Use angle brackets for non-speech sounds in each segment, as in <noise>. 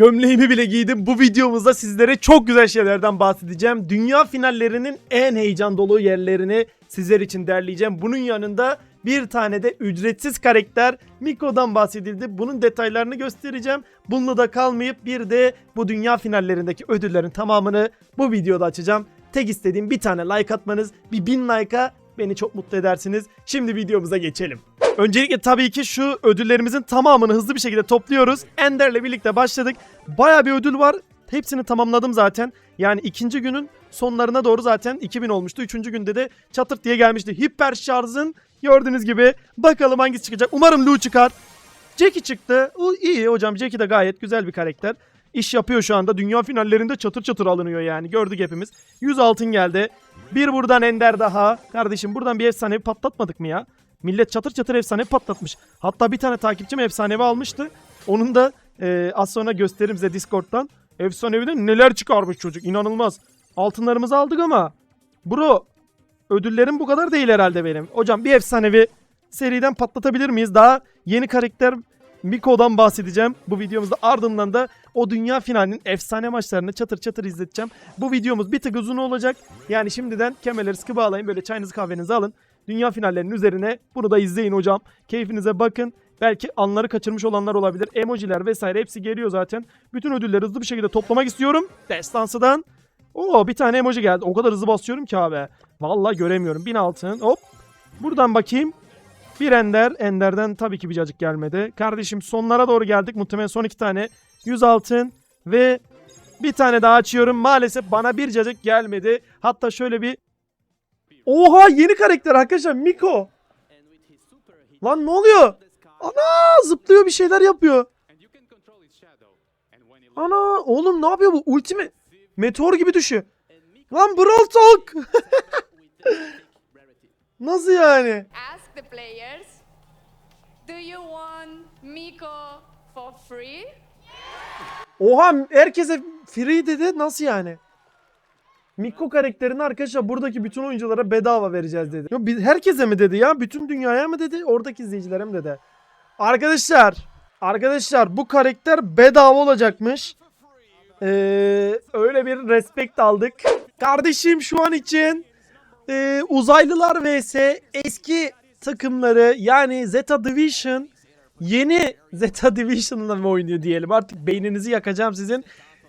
gömleğimi bile giydim. Bu videomuzda sizlere çok güzel şeylerden bahsedeceğim. Dünya finallerinin en heyecan dolu yerlerini sizler için derleyeceğim. Bunun yanında bir tane de ücretsiz karakter Miko'dan bahsedildi. Bunun detaylarını göstereceğim. Bununla da kalmayıp bir de bu dünya finallerindeki ödüllerin tamamını bu videoda açacağım. Tek istediğim bir tane like atmanız. Bir bin like'a beni çok mutlu edersiniz. Şimdi videomuza geçelim. Öncelikle tabii ki şu ödüllerimizin tamamını hızlı bir şekilde topluyoruz. Ender'le birlikte başladık. Baya bir ödül var. Hepsini tamamladım zaten. Yani ikinci günün sonlarına doğru zaten 2000 olmuştu. Üçüncü günde de çatırt diye gelmişti. Hiper şarjın gördüğünüz gibi. Bakalım hangisi çıkacak. Umarım Lu çıkar. Jackie çıktı. O iyi hocam. Jackie de gayet güzel bir karakter. İş yapıyor şu anda. Dünya finallerinde çatır çatır alınıyor yani. Gördük hepimiz. 100 altın geldi. Bir buradan Ender daha. Kardeşim buradan bir efsanevi patlatmadık mı ya? Millet çatır çatır efsane patlatmış. Hatta bir tane takipçim efsanevi almıştı. Onun da e, az sonra gösteririm size Discord'dan. Efsaneviden neler çıkarmış çocuk. inanılmaz. Altınlarımızı aldık ama. Bro ödüllerim bu kadar değil herhalde benim. Hocam bir efsanevi seriden patlatabilir miyiz? Daha yeni karakter Miko'dan bahsedeceğim. Bu videomuzda ardından da o dünya finalinin efsane maçlarını çatır çatır izleteceğim. Bu videomuz bir tık uzun olacak. Yani şimdiden kemerleri sıkı bağlayın. Böyle çayınızı kahvenizi alın. Dünya finallerinin üzerine bunu da izleyin hocam. Keyfinize bakın. Belki anları kaçırmış olanlar olabilir. Emojiler vesaire hepsi geliyor zaten. Bütün ödülleri hızlı bir şekilde toplamak istiyorum. Destansıdan. Oo bir tane emoji geldi. O kadar hızlı basıyorum ki abi. Vallahi göremiyorum. 1000 altın. Hop. Buradan bakayım. Bir Ender. Ender'den tabii ki bir cacık gelmedi. Kardeşim sonlara doğru geldik. Muhtemelen son iki tane. 100 altın ve bir tane daha açıyorum. Maalesef bana bir cacık gelmedi. Hatta şöyle bir... Oha yeni karakter arkadaşlar. Miko. Lan ne oluyor? Ana zıplıyor bir şeyler yapıyor. Ana oğlum ne yapıyor bu? Ultimi meteor gibi düşüyor. Lan Brawl Talk. <laughs> Nasıl yani? The players, do you want Miko for free? Oha herkese free dedi. Nasıl yani? Miko karakterini arkadaşlar buradaki bütün oyunculara bedava vereceğiz dedi. Biz- herkese mi dedi ya? Bütün dünyaya mı dedi? Oradaki izleyicilere mi dedi? Arkadaşlar, arkadaşlar bu karakter bedava olacakmış. Ee, öyle bir respekt aldık. Kardeşim şu an için e, uzaylılar vs eski takımları yani Zeta Division yeni Zeta Division'la mı oynuyor diyelim. Artık beyninizi yakacağım sizin.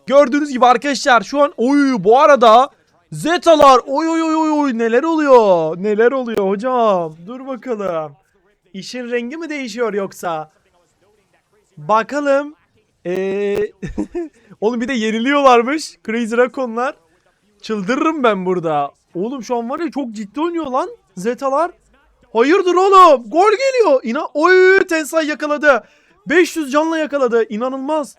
Gördüğünüz gibi arkadaşlar şu an oy bu arada Zeta'lar oy oy oy oy neler oluyor? Neler oluyor hocam? Dur bakalım. İşin rengi mi değişiyor yoksa? Bakalım. Ee, <laughs> oğlum bir de yeniliyorlarmış. Crazy Racon'lar. Çıldırırım ben burada. Oğlum şu an var ya çok ciddi oynuyor lan. Zeta'lar. Hayırdır oğlum? Gol geliyor. İna Oy Tensai yakaladı. 500 canla yakaladı. İnanılmaz.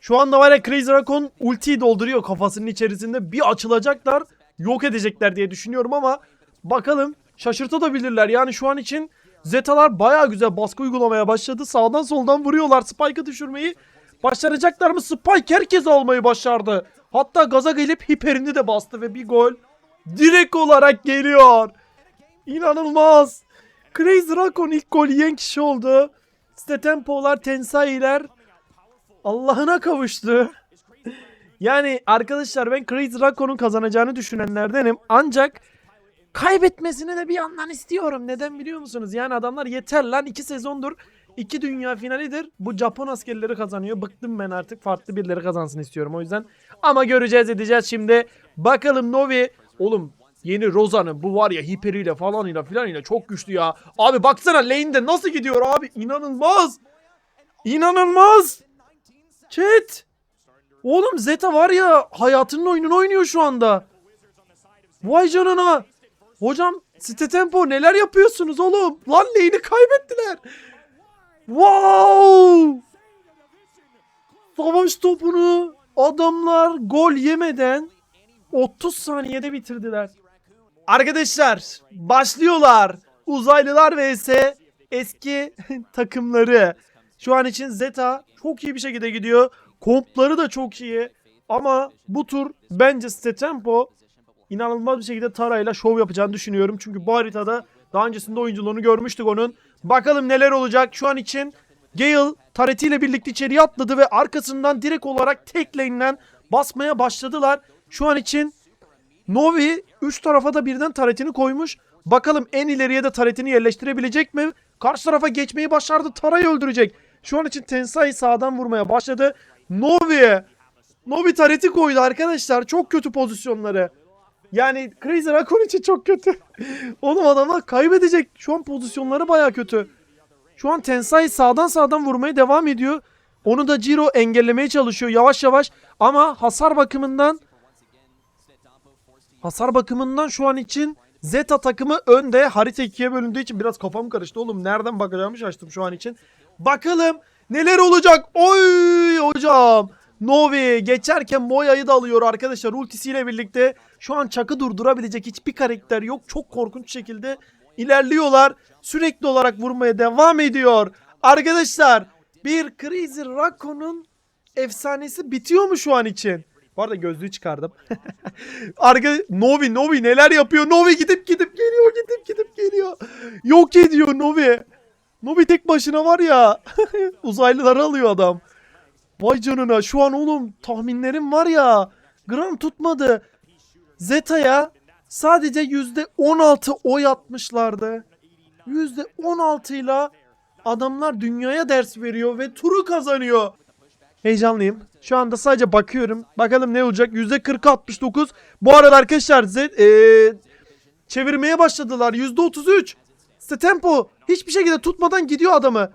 Şu anda var ya Crazy Raccoon ultiyi dolduruyor kafasının içerisinde. Bir açılacaklar. Yok edecekler diye düşünüyorum ama bakalım şaşırtabilirler. Yani şu an için Zeta'lar baya güzel baskı uygulamaya başladı. Sağdan soldan vuruyorlar Spike'ı düşürmeyi. Başaracaklar mı? Spike herkes almayı başardı. Hatta gaza gelip hiperini de bastı ve bir gol direkt olarak geliyor. İnanılmaz. Crazy Raccoon ilk gol yiyen kişi oldu. Stetempo'lar, Tensai'ler Allah'ına kavuştu. yani arkadaşlar ben Crazy Raccoon'un kazanacağını düşünenlerdenim. Ancak kaybetmesini de bir yandan istiyorum. Neden biliyor musunuz? Yani adamlar yeter lan 2 sezondur. 2 dünya finalidir. Bu Japon askerleri kazanıyor. Bıktım ben artık. Farklı birileri kazansın istiyorum o yüzden. Ama göreceğiz edeceğiz şimdi. Bakalım Novi. Oğlum yeni Roza'nın bu var ya hiperiyle falanıyla filanıyla çok güçlü ya. Abi baksana lane'de nasıl gidiyor abi. İnanılmaz. İnanılmaz. Chat. Oğlum Zeta var ya hayatının oyununu oynuyor şu anda. Vay canına. Hocam site tempo neler yapıyorsunuz oğlum? Lan lane'i kaybettiler. Wow. Savaş topunu adamlar gol yemeden 30 saniyede bitirdiler. Arkadaşlar başlıyorlar. Uzaylılar vs eski <laughs> takımları. Şu an için Zeta çok iyi bir şekilde gidiyor. Kompları da çok iyi. Ama bu tur bence Stetempo inanılmaz bir şekilde Tara'yla şov yapacağını düşünüyorum. Çünkü bu haritada daha öncesinde oyunculuğunu görmüştük onun. Bakalım neler olacak. Şu an için Gale Taretiyle birlikte içeriye atladı ve arkasından direkt olarak tek lane'den basmaya başladılar. Şu an için Novi 3 tarafa da birden taretini koymuş. Bakalım en ileriye de taretini yerleştirebilecek mi? Karşı tarafa geçmeyi başardı. Tara'yı öldürecek. Şu an için Tensai sağdan vurmaya başladı. Novi. Novi tareti koydu arkadaşlar. Çok kötü pozisyonları. Yani Crazy Raccoon için çok kötü. <laughs> Oğlum adamlar kaybedecek. Şu an pozisyonları baya kötü. Şu an Tensai sağdan sağdan vurmaya devam ediyor. Onu da Ciro engellemeye çalışıyor yavaş yavaş. Ama hasar bakımından hasar bakımından şu an için Zeta takımı önde. Harita ikiye bölündüğü için biraz kafam karıştı oğlum. Nereden bakacağımı şaştım şu an için. Bakalım neler olacak. Oy hocam. Novi geçerken Moya'yı da alıyor arkadaşlar ultisiyle birlikte. Şu an Chuck'ı durdurabilecek hiçbir karakter yok. Çok korkunç şekilde ilerliyorlar. Sürekli olarak vurmaya devam ediyor. Arkadaşlar bir Crazy Raccoon'un efsanesi bitiyor mu şu an için? Bu arada gözlüğü çıkardım. <laughs> Arka Novi Novi neler yapıyor? Novi gidip gidip geliyor, gidip gidip geliyor. Yok ediyor Novi. Novi tek başına var ya. <laughs> Uzaylıları alıyor adam. Vay canına şu an oğlum tahminlerim var ya. Gram tutmadı. Zeta'ya sadece %16 oy atmışlardı. %16 ile adamlar dünyaya ders veriyor ve turu kazanıyor. Heyecanlıyım. Şu anda sadece bakıyorum. Bakalım ne olacak. %40 69. Bu arada arkadaşlar Z eee, çevirmeye başladılar. %33. İşte tempo hiçbir şekilde tutmadan gidiyor adamı.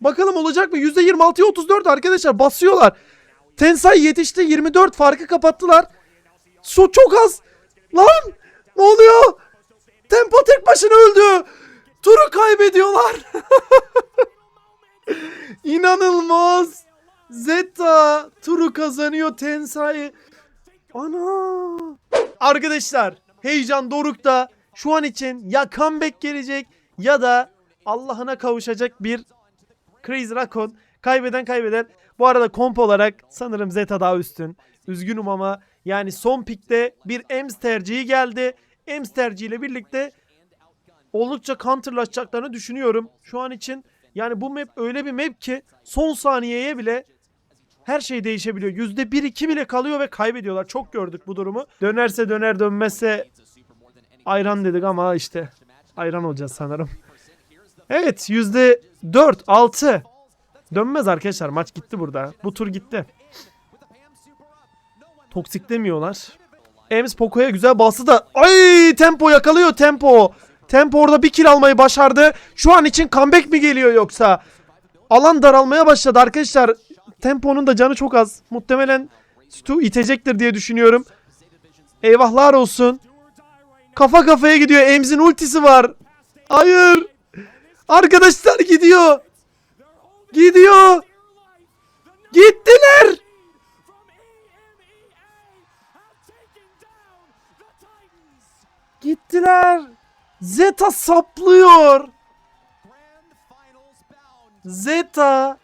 Bakalım olacak mı? %26'ya 34 arkadaşlar basıyorlar. Tensai yetişti 24 farkı kapattılar. Şu çok az. Lan ne oluyor? Tempo tek başına öldü. Turu kaybediyorlar. <laughs> İnanılmaz. Zeta turu kazanıyor Tensai. Ana. Arkadaşlar heyecan dorukta. Şu an için ya comeback gelecek ya da Allah'ına kavuşacak bir Crazy Raccoon. Kaybeden kaybeder. Bu arada komp olarak sanırım Zeta daha üstün. Üzgünüm ama yani son pikte bir Ems tercihi geldi. Ems tercihiyle birlikte oldukça counterlaşacaklarını düşünüyorum. Şu an için yani bu map öyle bir map ki son saniyeye bile her şey değişebiliyor. %1-2 bile kalıyor ve kaybediyorlar. Çok gördük bu durumu. Dönerse döner dönmezse ayran dedik ama işte ayran olacağız sanırım. Evet %4 6 Dönmez arkadaşlar maç gitti burada. Bu tur gitti. Toksik demiyorlar. Ems Poco'ya güzel bastı da ay tempo yakalıyor tempo. Tempo orada bir kill almayı başardı. Şu an için comeback mi geliyor yoksa? Alan daralmaya başladı arkadaşlar. Tempo'nun da canı çok az. Muhtemelen Stu itecektir diye düşünüyorum. Eyvahlar olsun. Kafa kafaya gidiyor. Ems'in ultisi var. Hayır. Arkadaşlar gidiyor. Gidiyor. Gittiler. Gittiler. Zeta saplıyor. Zeta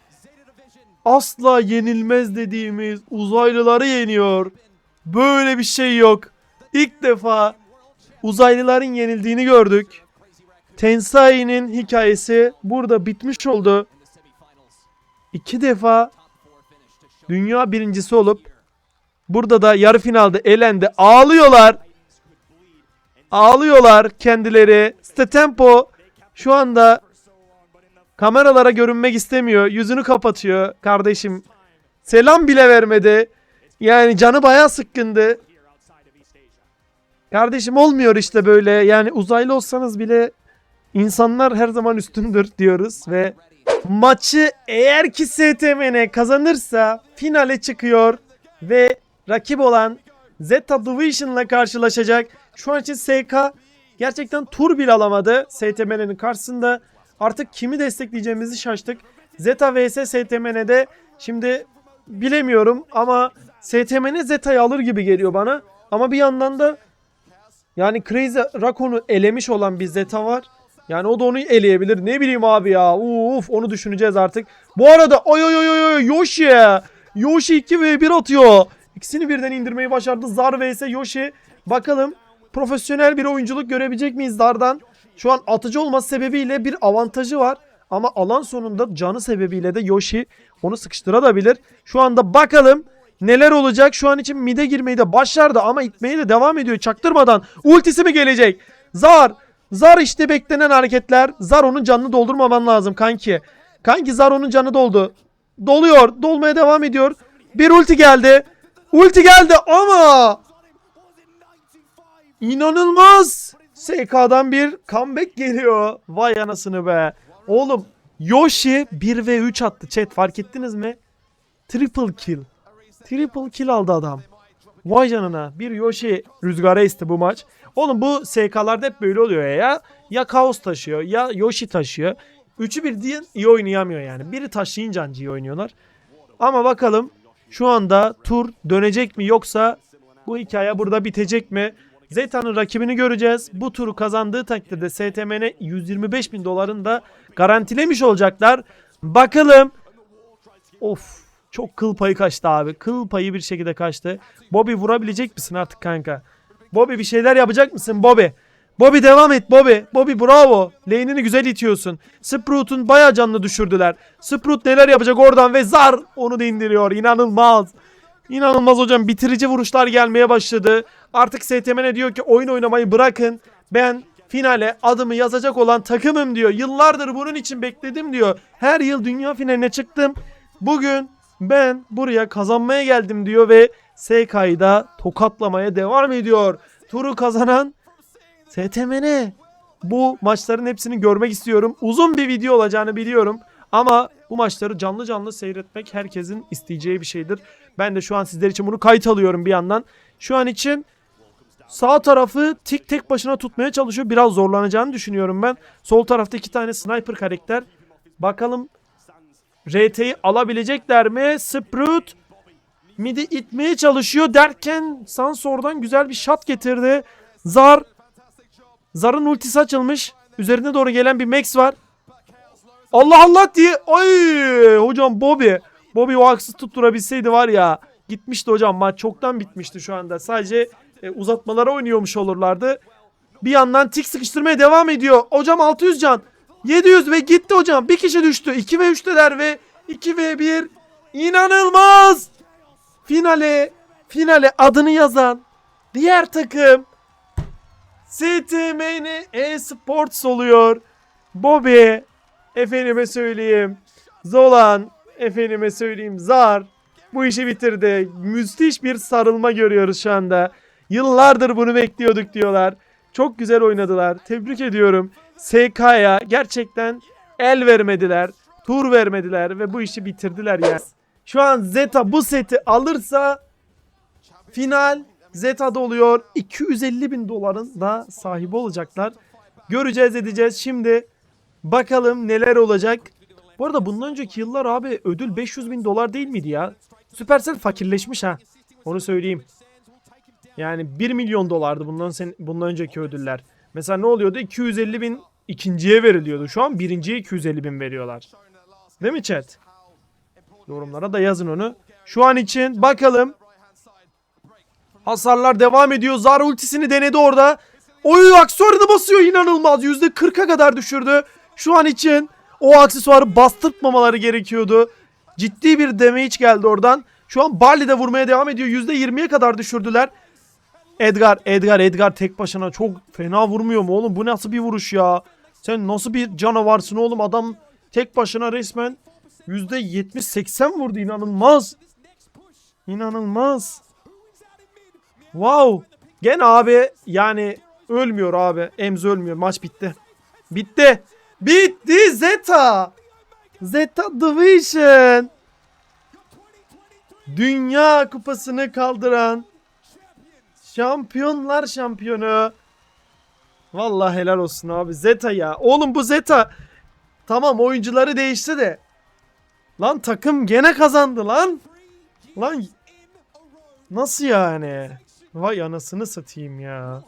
asla yenilmez dediğimiz uzaylıları yeniyor. Böyle bir şey yok. İlk defa uzaylıların yenildiğini gördük. Tensai'nin hikayesi burada bitmiş oldu. İki defa dünya birincisi olup burada da yarı finalde elendi. Ağlıyorlar. Ağlıyorlar kendileri. Stetempo şu anda kameralara görünmek istemiyor. Yüzünü kapatıyor kardeşim. Selam bile vermedi. Yani canı bayağı sıkkındı. Kardeşim olmuyor işte böyle. Yani uzaylı olsanız bile insanlar her zaman üstündür diyoruz ve maçı eğer ki STMN kazanırsa finale çıkıyor ve rakip olan Zeta Division'la karşılaşacak. Şu an için SK gerçekten tur bile alamadı STMN'nin karşısında. Artık kimi destekleyeceğimizi şaştık. Zeta vs STMN'de şimdi bilemiyorum ama STMN Zeta'yı alır gibi geliyor bana. Ama bir yandan da yani Crazy Raccoon'u elemiş olan bir Zeta var. Yani o da onu eleyebilir. Ne bileyim abi ya. Uf onu düşüneceğiz artık. Bu arada oy oy oy oy Yoshi. Yoshi 2 ve 1 atıyor. İkisini birden indirmeyi başardı. Zar vs Yoshi. Bakalım profesyonel bir oyunculuk görebilecek miyiz Zar'dan? Şu an atıcı olması sebebiyle bir avantajı var. Ama alan sonunda canı sebebiyle de Yoshi onu sıkıştırabilir. Şu anda bakalım neler olacak. Şu an için mide girmeyi de başardı ama itmeye de devam ediyor çaktırmadan. Ultisi mi gelecek? Zar. Zar işte beklenen hareketler. Zar onun canını doldurmaman lazım kanki. Kanki Zar onun canı doldu. Doluyor. Dolmaya devam ediyor. Bir ulti geldi. Ulti geldi ama İnanılmaz. SK'dan bir comeback geliyor. Vay anasını be. Oğlum Yoshi 1 ve 3 attı chat fark ettiniz mi? Triple kill. Triple kill aldı adam. Vay canına. Bir Yoshi rüzgara esti bu maç. Oğlum bu SK'larda hep böyle oluyor ya. Ya Kaos taşıyor ya Yoshi taşıyor. Üçü bir değil iyi oynayamıyor yani. Biri taşıyınca anca iyi oynuyorlar. Ama bakalım şu anda tur dönecek mi yoksa bu hikaye burada bitecek mi? Zeta'nın rakibini göreceğiz. Bu turu kazandığı takdirde STM'ne 125 bin doların da garantilemiş olacaklar. Bakalım. Of. Çok kıl payı kaçtı abi. Kıl payı bir şekilde kaçtı. Bobby vurabilecek misin artık kanka? Bobby bir şeyler yapacak mısın Bobby? Bobby devam et Bobby. Bobby bravo. Lane'ini güzel itiyorsun. Sprout'un bayağı canını düşürdüler. Sprout neler yapacak oradan ve zar onu da indiriyor. İnanılmaz. İnanılmaz hocam bitirici vuruşlar gelmeye başladı. Artık STM'ne diyor ki oyun oynamayı bırakın. Ben finale adımı yazacak olan takımım diyor. Yıllardır bunun için bekledim diyor. Her yıl dünya finaline çıktım. Bugün ben buraya kazanmaya geldim diyor ve SK'yı da tokatlamaya devam ediyor. Turu kazanan STMN. Bu maçların hepsini görmek istiyorum. Uzun bir video olacağını biliyorum. Ama bu maçları canlı canlı seyretmek herkesin isteyeceği bir şeydir. Ben de şu an sizler için bunu kayıt alıyorum bir yandan. Şu an için sağ tarafı tik tek başına tutmaya çalışıyor. Biraz zorlanacağını düşünüyorum ben. Sol tarafta iki tane sniper karakter. Bakalım RT'yi alabilecekler mi? Sprout midi itmeye çalışıyor derken Sans oradan güzel bir shot getirdi. Zar Zar'ın ultisi açılmış. Üzerine doğru gelen bir Max var. Allah Allah diye. Ay hocam Bobby. Bobby o haksız tutturabilseydi var ya. Gitmişti hocam maç çoktan bitmişti şu anda. Sadece e, uzatmalara oynuyormuş olurlardı. Bir yandan tik sıkıştırmaya devam ediyor. Hocam 600 can. 700 ve gitti hocam. Bir kişi düştü. 2 ve 3'teler ve 2 ve 1. İnanılmaz. Finale, finale adını yazan diğer takım STMN e-sports oluyor. Bobby, efendime söyleyeyim. Zolan, efendime söyleyeyim. Zar, bu işi bitirdi. Müthiş bir sarılma görüyoruz şu anda. Yıllardır bunu bekliyorduk diyorlar. Çok güzel oynadılar. Tebrik ediyorum. SK'ya gerçekten el vermediler. Tur vermediler ve bu işi bitirdiler yani. Şu an Zeta bu seti alırsa final Zeta'da oluyor. 250 bin doların da sahibi olacaklar. Göreceğiz edeceğiz. Şimdi bakalım neler olacak. Bu arada bundan önceki yıllar abi ödül 500 bin dolar değil miydi ya? Supercell fakirleşmiş ha. Onu söyleyeyim. Yani 1 milyon dolardı bundan sen, bundan önceki ödüller. Mesela ne oluyordu? 250 bin ikinciye veriliyordu. Şu an birinciye 250 bin veriyorlar. Değil mi chat? Yorumlara da yazın onu. Şu an için bakalım. Hasarlar devam ediyor. Zar ultisini denedi orada. Oy aksesuarını basıyor inanılmaz. %40'a kadar düşürdü. Şu an için o aksesuarı bastırtmamaları gerekiyordu. Ciddi bir damage geldi oradan. Şu an Barley de vurmaya devam ediyor. %20'ye kadar düşürdüler. Edgar, Edgar, Edgar tek başına çok fena vurmuyor mu oğlum? Bu nasıl bir vuruş ya? Sen nasıl bir canavarsın oğlum? Adam tek başına resmen %70-80 vurdu inanılmaz. İnanılmaz. Wow. Gene abi yani ölmüyor abi. Emz ölmüyor. Maç bitti. Bitti. Bitti Zeta. Zeta Division. Dünya kupasını kaldıran şampiyonlar şampiyonu. Vallahi helal olsun abi. Zeta ya. Oğlum bu Zeta tamam oyuncuları değişti de. Lan takım gene kazandı lan. Lan nasıl yani? Vay anasını satayım ya.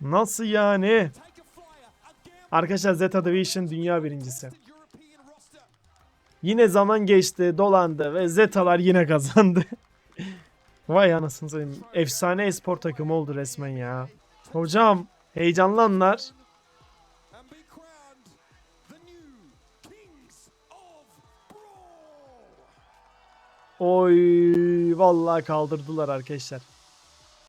Nasıl yani? Arkadaşlar Zeta Division dünya birincisi. Yine zaman geçti, dolandı ve Zeta'lar yine kazandı. <laughs> Vay anasını satayım. Efsane espor takımı oldu resmen ya. Hocam heyecanlanlar. Oy vallahi kaldırdılar arkadaşlar.